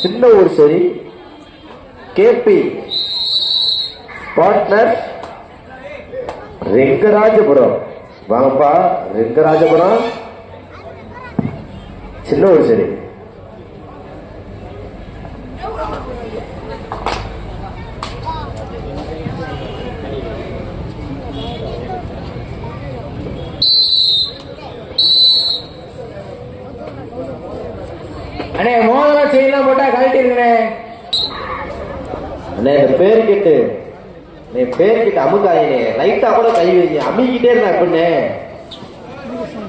சின்ன ஊர் சரி. KP partner Rengarajapuram. வாங்கப்பா ரெங்கராஜபுரம். சின்ன ஊர் சரி. அண்ணே மோதிரம் செயின்லாம் போட்டா கழட்டிருங்கண்ணே. அண்ணே இந்த பேர் கேட்டு நீ பேர் கிட்ட அமுக்காதீங்க. லைட்டா கூட கை வைங்க. அமுக்கிட்டே இருந்தா எப்படின்னு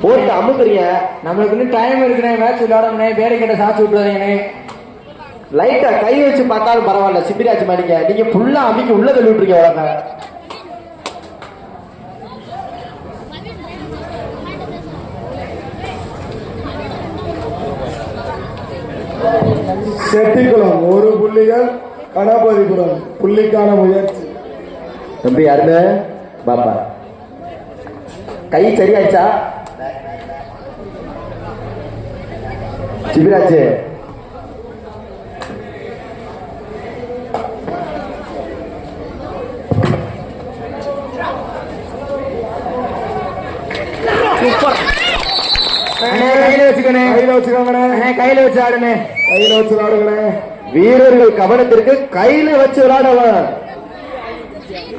போட்டு அமுக்குறீங்க. நம்மளுக்கு இன்னும் டைம் இருக்குண்ணே. மேட்ச் விளையாடணுண்ணே பேரை கிட்ட சாச்சு விட்டுறாதீங்கண்ணே. லைட்டா கை வச்சு பார்த்தாலும் பரவாயில்ல. சிபிராஜ் மாடிங்க. நீங்க ஃபுல்லா அமுக்கி உள்ள தள்ளி விட்டுருக்கீங்க உலக செட்டிக்குளம் ஒரு புள்ளிகள் கணபதிபுரம். புள்ளிக்கான முயற்சி. தம்பி அருமை பாப்பா. கை சரியாச்சா சிபிராஜ் அண்ணே கையில வச்சுக்கோங்கண்ணே. கையில வச்சு ஆடுண்ணே. கையில வச்சு விளாடுங்கண்ணே. வீரர்கள் கவனத்திற்கு கையில வச்சு விளையாடவன்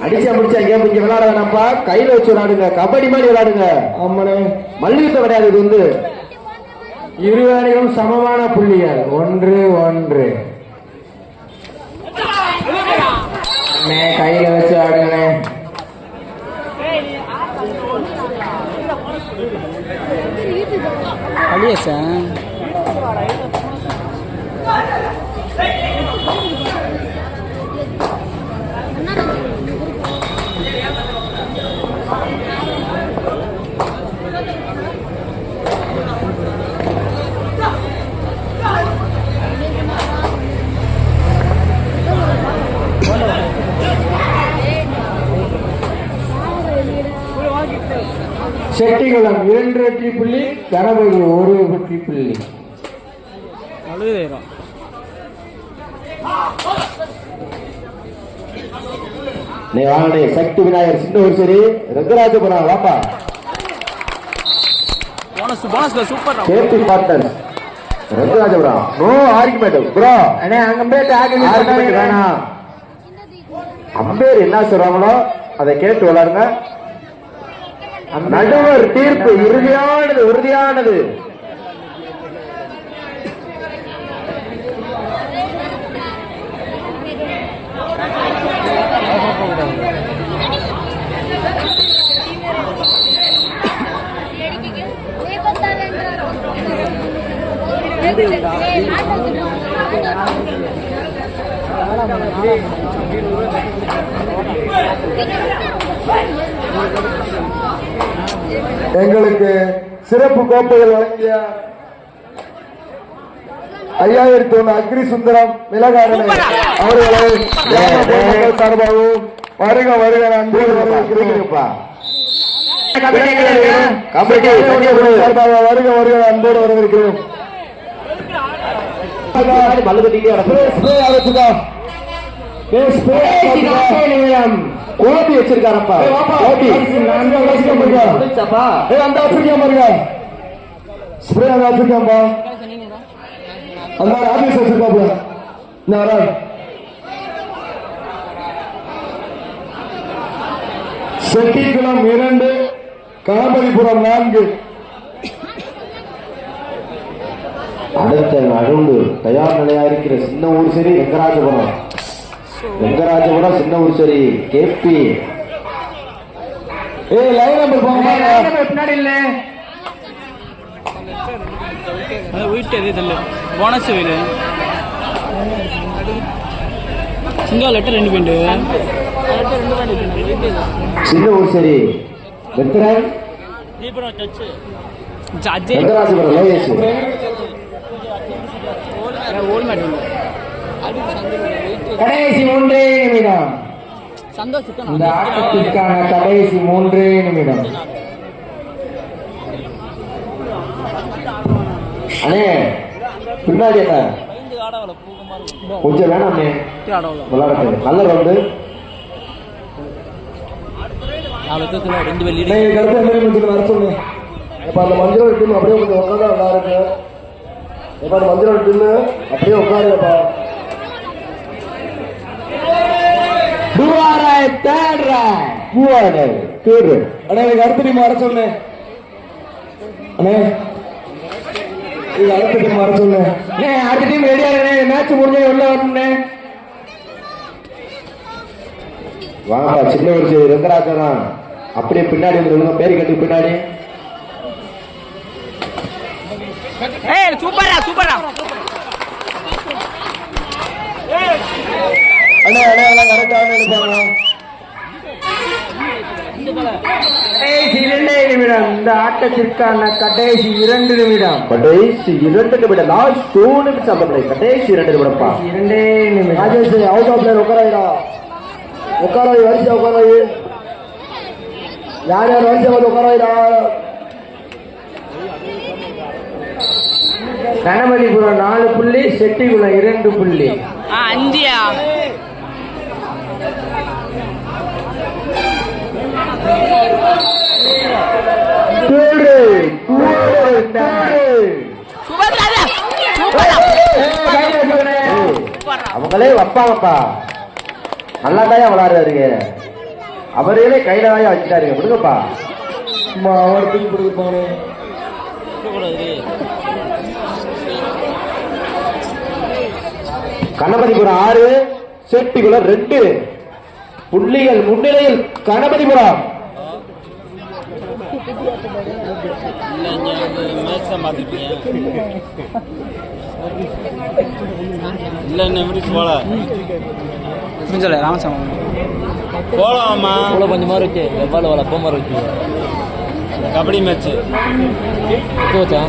அடிச்சா முடிச்சா இங்க இங்க விளையாட வேணாம்ப்பா. கையில வச்சு விளையாடுங்க கபடி மாதிரி விளையாடுங்க ஆமாண்ணே. மல்யுத்தம் கிடையாது இது வந்து. இரு அணிகளும் சமமான புள்ளிகள் ஒன்று ஒன்று. கையில வச்சு 月神。செட்டிகுளம் இரண்டு வெற்றி புள்ளி கணபதி ஒரு வெற்றி புள்ளி. வாங்கடே சக்தி விநாயகர் சின்ன ஒரு சரி ரங்கராஜபுரம் வாப்பா. Bonus போனஸ்ல super safety partner Rangarajapuram. No argument bro அண்ணே அங்க போயிட்டு ஆர்குமெண்ட் வேணாம். அம்பேர் என்ன சொல்றாங்களோ அதை கேட்டு விளாடுங்க நடுவர் தீர்ப்பு இறுதியானது உறுதியானது. எங்களுக்கு சிறப்பு கோப்பைகள் வழங்கிய ஐயாயிரத்தி ஒண்ணு அக்ரி சுந்தரம் மிளகாரனை அவர்களை சார்பாகவும் வருக வருக. சார்பாக வருக வருக அன்போடு வரவேற்கிறோம். கோபி வச்சிருக்காரப்பா ஏய், வாப்பா. கோபி அந்த வச்சிருக்கேன் பாருங்க. முடிச்சாப்பா ஏய் அந்த வச்சிருக்கேன் பாருங்க ஸ்ப்ரே அந்த வச்சிருக்கேன்பா அந்த ஆபீஸ் வச்சிருக்காப்ல இந்த வர செட்டிக்குளம் இரண்டு கணபதிபுரம் நான்கு அடுத்த நடுவு தயார் நிலையா இருக்கிற சின்ன ஊர் சரி வெங்கராஜபுரம் வெங்கராஜபுரம் சின்ன ஊர் சரி கேபி ஏய் லைன் நம்பர் போங்க பின்னாடி இல்ல. அது வீட்டு எது தள்ளு போனஸ் வீடு. சிங்கிள் லெட்டர் ரெண்டு பெண்டு சின்ன ஊர் சரி வெங்கராஜ் அஜய் வெங்கராஜபுரம் லோகேஷ் ஓல் மேட் கடைசி மூன்றே நிமிடம். இந்த ஆட்டத்திற்கான கடைசி மூன்றே நிமிடம். அண்ணே பின்னாடி என்ன? கொஞ்சம் வேணாமே விளையாடுறது நல்ல ரவுண்டு ரெண்டு வெள்ளி வர சொல்லுங்க இப்ப அந்த மஞ்சள் டீம் அப்படியே கொஞ்சம் உட்காந்தா நல்லா இருக்கு. இப்ப அந்த மஞ்சள் டீம் அப்படியே உட்காருங்கப்பா துவாராய் தேடுறாய். பூவாடர் தேர்வு அண்ணே எனக்கு அடுத்த டீம் வர சொல்லுங்க அண்ணே. இது அடுத்த டீம் வர சொல்லுங்க அண்ணே அடுத்த டீம் ரெடியா இருக்கே மேட்ச் முடிஞ்ச உள்ள வரணும்னே வாங்கப்பா சின்ன ஒரு சரி ரங்கராஜனா அப்படியே பின்னாடி வந்து பேரு கட்டி பின்னாடி. ஏய் சூப்பரா சூப்பரா அண்ணே அண்ணே எல்லாம் கரெக்டாக நினைப்பாங்க கடைசி இரண்டே நிமிடம். இந்த ஆட்டத்திற்கான கடைசி இரண்டு நிமிடம். கடைசி இரண்டு நிமிடம் லாஸ்ட் டூ நிமிஷம் கடைசி இரண்டு நிமிடம்ப்பா. இரண்டே நிமிடம். ராஜேஷ் அவுட் ஆஃப் பிளேயர் உட்காராயிடா உட்காராய் வரிசையா உட்காராய். யார் யார் வரிசையா வந்து உட்காராயிடா கணபதிபுரம் நாலு புள்ளி செட்டிகுளம் இரண்டு புள்ளி. அஞ்சியா அவங்களே வைப்பாங்கப்பா நல்லா தாயா விளாடுறாருங்க. அவரையே கையில தாயா வச்சுட்டாருங்க கொடுங்கப்பா சும்மா அவர் தூக்கி கொடுப்பானே கணபதிபுரம் ஆறு செட்டிகுளம் ரெண்டு. புள்ளிகள் முன்னிலையில் கணபதிபுரம். மேட்ச் மாத்திட்டீங்க. இல்ல எப்படி போல. சொல்லு ராமசாமி. போலாமா? இவ்வளோ கொஞ்சம் மாதிரி இருக்கு. எவ்வளோ வள போமாரி இருக்கு. கபடி மேட்ச் வச்சா?